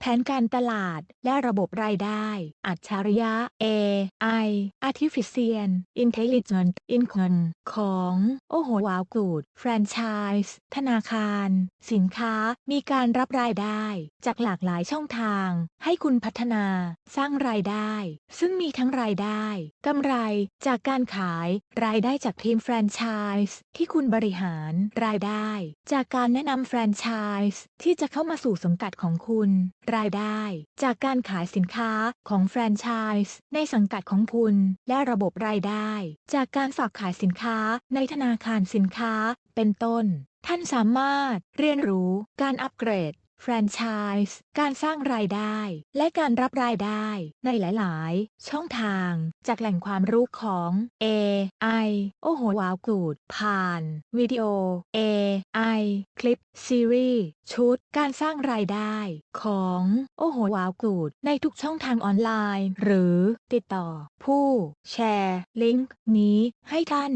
แผนการตลาด และระบบรายได้ อัจฉริยะ AI Artificial Intelligence Income ของ โอโหว้าวกูด แฟรนไชส์ ธนาคาร สินค้า มีการรับรายได้ จากหลากหลายช่องทาง ให้คุณพัฒนา สร้างรายได้ ซึ่งมีทั้งรายได้กำไร จากการขาย รายได้จากทีมแฟรนไชส์ ที่คุณบริหาร รายได้ จากการแนะนำแฟรนไชส์ ที่จะเข้ามาสู่สังกัดของคุณรายได้ จากการขายสินค้าของแฟรนไชส์ในสังกัดของคุณ และระบบรายได้ จากการฝากขายสินค้าในธนาคารสินค้า เป็นต้น ท่านสามารถเรียนรู้การอัปเกรด แฟรนไชส์ การสร้างรายได้ และการรับรายได้ในหลาย ๆ ช่องทาง จากแหล่งความรู้ของ AI โอ้โหว้าวกูด ผ่าน วิดีโอ AI คลิป ซีรีส์ ชุด การสร้างรายได้ของ โอ้โหว้าวกูด ในทุกช่องทางออนไลน์ หรือติดต่อ ผู้ แชร์ ลิงก์นี้ให้ท่าน